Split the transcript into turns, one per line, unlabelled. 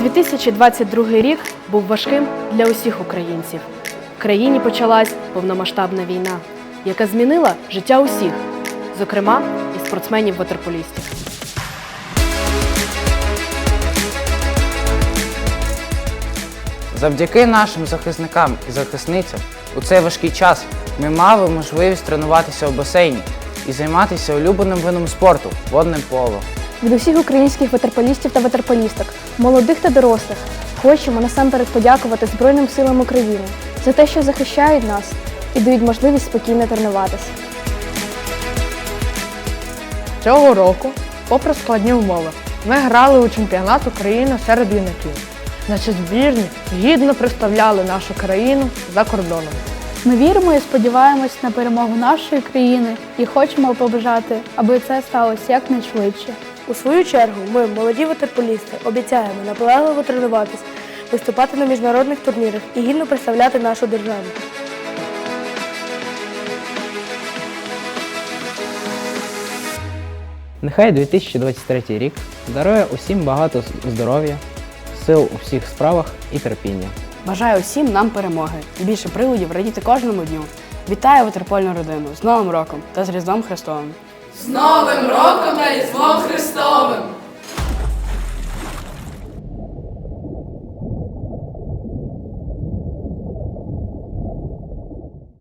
2022 рік був важким для усіх українців. В країні почалась повномасштабна війна, яка змінила життя усіх, зокрема і спортсменів-ватерполістів.
Завдяки нашим захисникам і захисницям у цей важкий час ми мали можливість тренуватися у басейні і займатися улюбленим видом спорту водним поло.
Від усіх українських ватерполістів та ватерполісток, молодих та дорослих, хочемо насамперед подякувати Збройним силам України за те, що захищають нас і дають можливість спокійно тренуватися.
Цього року, попри складні умови, ми грали у чемпіонат України серед юнаків. Наші збірні гідно представляли нашу країну за кордоном.
Ми віримо і сподіваємось на перемогу нашої країни і хочемо побажати, аби це сталося якнайшвидше.
У свою чергу ми, молоді ватерполісти, обіцяємо наполегливо тренуватись, виступати на міжнародних турнірах і гідно представляти нашу державу.
Нехай 2023 рік дарує усім багато здоров'я, сил у всіх справах і терпіння.
Бажаю всім нам перемоги і більше приладів радіти кожному дню. Вітаю ватерпольну родину з Новим роком та з Різдвом Христовим!
З Новим роком та Різдвом Христовим!